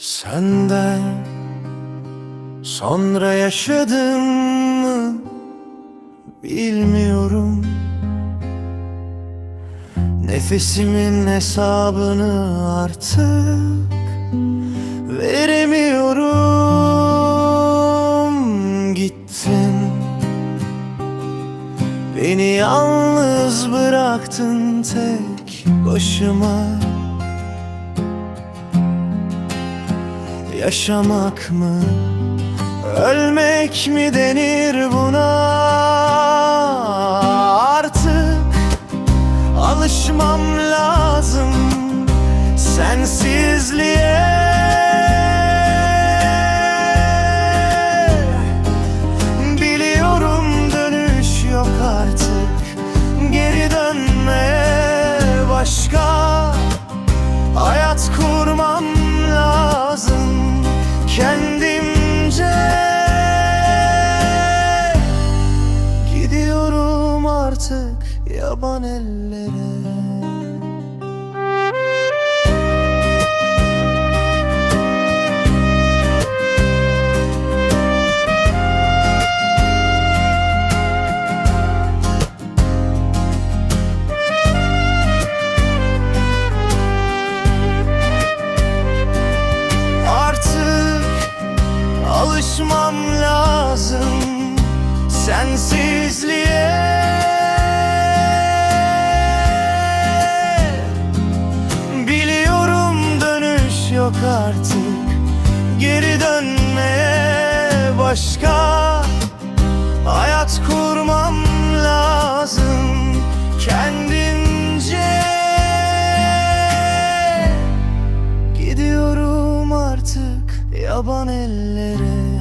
Senden sonra yaşadım mı bilmiyorum. Nefesimin hesabını artık veremiyorum. Gittin Beni yalnız bıraktın tek başıma Yaşamak mı, ölmek mi denir buna? Artık alışmam lazım sensizliğe artık yaban ellere. Alışmam lazım. Sensizliğe yok artık. Geri dönmeye başka. Hayat kurmam lazım kendimce. Gidiyorum artık yaban ellere